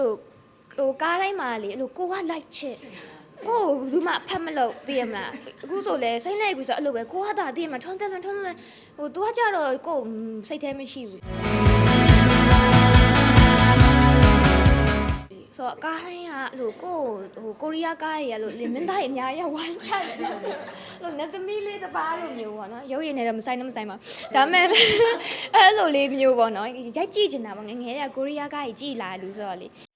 လိုဟိုကားတိုင်းမှာလေအဲ့လိုကိုကလိုက်ချစ်ကိုကိုဘူးမှဖတ်မလို့သိရမလားအခုဆိုလဲစိတ်လိုက်ကူဆိုအဲ့လိုပဲကိုကသာသိရမလားထွန်းတယ်ထွန်းတယ်ဟို तू ကကြတော့ကိုစိတ်แท้မရှိဘူး တော့ကားတိုင်းကအဲ့လိုကိုဟိုကိုရီးယားကားကြီးကလို့လင်မင်းသားကြီးအများကြီးဝိုင်းချတယ်လို့နတ်သမီးလေးတစ်ပါးလိုမျိုးပေါ့နော်ရုပ်ရည်နဲ့တော့မဆိုင်တော့မဆိုင်ပါဘူးဒါပေမဲ့အဲ့လိုလေးမျိုးပေါ့နော်ရိုက်ကြည့်ချင်တာပေါ့ငယ်ငယ်ကကိုရီးယားကားကြီးကြည်လာလူဆိုတော့လေ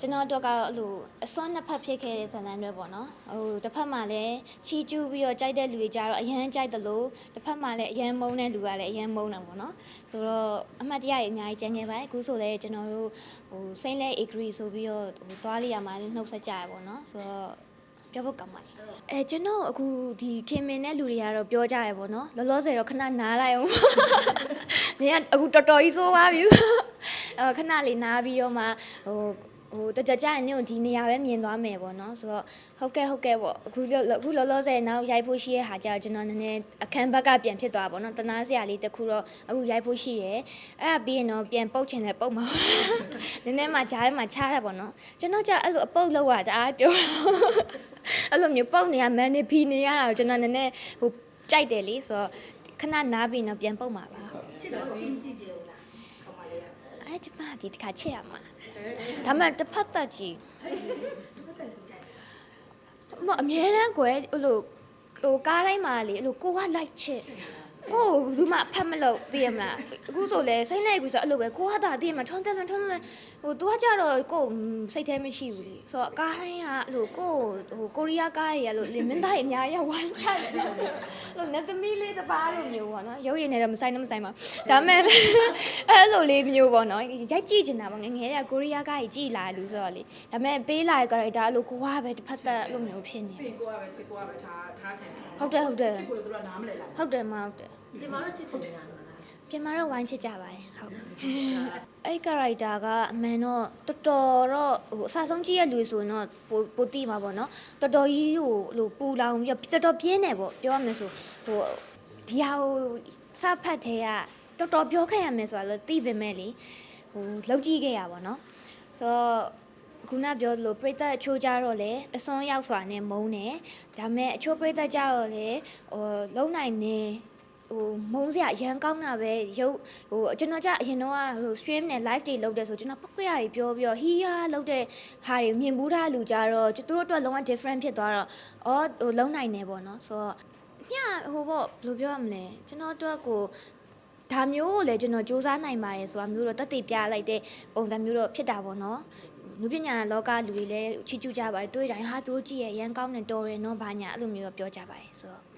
ကျွန်တော်တို့ကတော့အဲ့လိုအစွမ်းနှစ်ဖက်ဖြစ်ခဲ့တဲ့ဇလန်တွေပေါ့နော်ဟိုတစ်ဖက်မှာလည်းချီကျူးပြီးတော့ကြိုက်တဲ့လူတွေကြတော့အရန်ကြိုက်တယ်လို့တစ်ဖက်မှာလည်းအရန်မုန်းတဲ့လူကလည်းအရန်မုန်းတာပေါ့နော်ဆိုတော့အမှတ်တရတွေအများကြီးကျန်ခဲ့ပါတယ်အခုဆိုလည်းကျွန်တော်တို့ဟိုစိမ့်လဲ agree ဆိုပြီးတော့ဟိုသွားလိရမှာနှုတ်ဆက်ကြရပေါ့နော်ဆိုတော့ပြောဖို့ကောင်းပါတယ်အဲကျွန်တော်အခုဒီခင်မင်တဲ့လူတွေကတော့ပြောကြရပေါ့နော်လောလောဆယ်တော့ခဏနားလိုက်အောင်နေကအခုတော်တော်ကြီးဆိုးသွားပြီအဲခဏလေးနားပြီးတော့မှဟို ဟိုတကြကြရင်ညို့ဒီနေရာပဲမြင်သွားမယ်ပေါ့နော်ဆိုတော့ဟုတ်ကဲ့ဟုတ်ကဲ့ပေါ့အခုလောအခုလောလောဆယ်နောက်ရိုက်ဖို့ရှိရဲ့ဟာကြာကျွန်တော်နည်းနည်းအခန်းဘက်ကပြန်ဖြစ်သွားပါပေါ့နော်တနာစရာလေးတစ်ခုတော့အခုရိုက်ဖို့ရှိရဲ့အဲ့ဒါပြီးရင်တော့ပြန်ပုတ်ချင်တယ်ပုတ်မှာနည်းနည်းမှဂျားထဲမှာချားရပါတော့ကျွန်တော်ကြာအဲ့လိုအပုတ်လောက်တာတအားပြောအဲ့လိုမျိုးပုတ်နေရမန်နေဖီနေရတာကိုကျွန်တော်နည်းနည်းဟိုကြိုက်တယ်လေဆိုတော့ခဏနားပြီးတော့ပြန်ပုတ်မှာပါချစ်တော့ချစ်ကြည့်ကြဦးလားခေါမလေးက အဲကျမဒီတစ်ခါချက်ရမှာဒါမှတစ်ဖက်သက်ကြီးဘာတက်လို့ကြိုက်မအမြဲတမ်းကွယ်ဟိုလိုဟိုကားတိုင်းမှာလေအဲ့လိုကိုကလိုက်ချစ် ကိုကိုဘူးမှဖတ်မလို့သိရမလားအခုဆိုလဲစိတ်လိုက်ကူဆိုအဲ့လိုပဲကိုကသာသိရမလားထွန်းတယ်ထွန်းတယ်ဟို तू ကကြတော့ကိုစိတ်แท้မရှိဘူးလေဆိုတော့ကားတိုင်းကအဲ့လိုကိုဟိုကိုရီးယားကားကြီးကလို့လင်မင်းသားကြီးအများကြီးဝိုင်းချတယ်လို့နတ်သမီးလေးတစ်ပါးလိုမျိုးပေါ့နော်ရုပ်ရည်နဲ့တော့မဆိုင်တော့မဆိုင်ပါဘူးဒါပေမဲ့အဲ့လိုလေးမျိုးပေါ့နော်ရိုက်ကြည့်ချင်တာပေါ့ငယ်ငယ်ကကိုရီးယားကားကြီးကြည်လာလူဆိုတော့လေဒါပေမဲ့ပေးလာတဲ့ character အဲ့လိုကိုကပဲတစ်ဖက်သက်အဲ့လိုမျိုးဖြစ်နေ ပြင်ကိုကပဲချစ်ကိုကပဲထားထားခံ ဟုတ်တယ်ဟုတ်တယ် ချစ်ကိုလည်းသူကနားမလဲလား ဟုတ်တယ်မဟုတ်တယ် ဒီမှာတော့ချစ်ကိုနေတာနော်ပြင်မာတော့ဝိုင်းချစ်ကြပါတယ်ဟုတ်အဲ့ character ကအမှန်တော့တော်တော်တော့ဟိုအဆအဆုံးကြီးရဲ့လူဆိုရင်တော့ပိုပိုတိမှာပေါ့နော်တော်တော်ကြီးဟိုလိုပူလောင်ပြီးတော့တော်တော်ပြင်းတယ်ပေါ့ပြောရမယ်ဆိုဟိုဒီဟာဟိုစဖတ်တဲ့ကတော်တော်ပြောခဲ့ရမယ်ဆိုတာလည်းသိပေမဲ့လေဟိုလောက်ကြည့်ခဲ့ရပါတော့ဆိုတော့ခုနပြောသလိုပြိသက်အချိုးကြတော့လေအစွန်းရောက်စွာနဲ့မုန်းတယ်ဒါပေမဲ့အချိုးပြိသက်ကြတော့လေဟိုလုံနိုင်နေ ဟိုမုန်းစရာအရန်ကောင်းတာပဲရုပ်ဟိုကျွန်တော်ကြအရင်တော့ဟို stream နဲ့ live တွေလုပ်တယ်ဆိုကျွန်တော်ပောက်ကရတွေပြောပြီးတော့ဟီးယာလုပ်တဲ့ဟာတွေမြင်ဘူးထားလူကြတော့သူတို့အတွက်လုံးဝ different ဖြစ်သွားတော့အော်ဟိုလုံနိုင်နေပေါ့နော်ဆိုတော့ညဟိုပေါ့ဘယ်လိုပြောရမလဲကျွန်တော်အတွက်ကိုဒါမျိုးကိုလည်းကျွန်တော်စူးစမ်းနိုင်ပါတယ်ဆိုတာမျိုးတော့တက်တည်ပြလိုက်တဲ့ပုံစံမျိုးတော့ဖြစ်တာပေါ့နော်နုပညာလောကလူတွေလည်းချီးကျူးကြပါတယ်တွေးတိုင်းဟာသူတို့ကြည့်ရရန်ကောင်းတယ်တော်တယ်နော်ဘာညာအဲ့လိုမျိုးတော့ပြောကြပါတယ်ဆိုတော့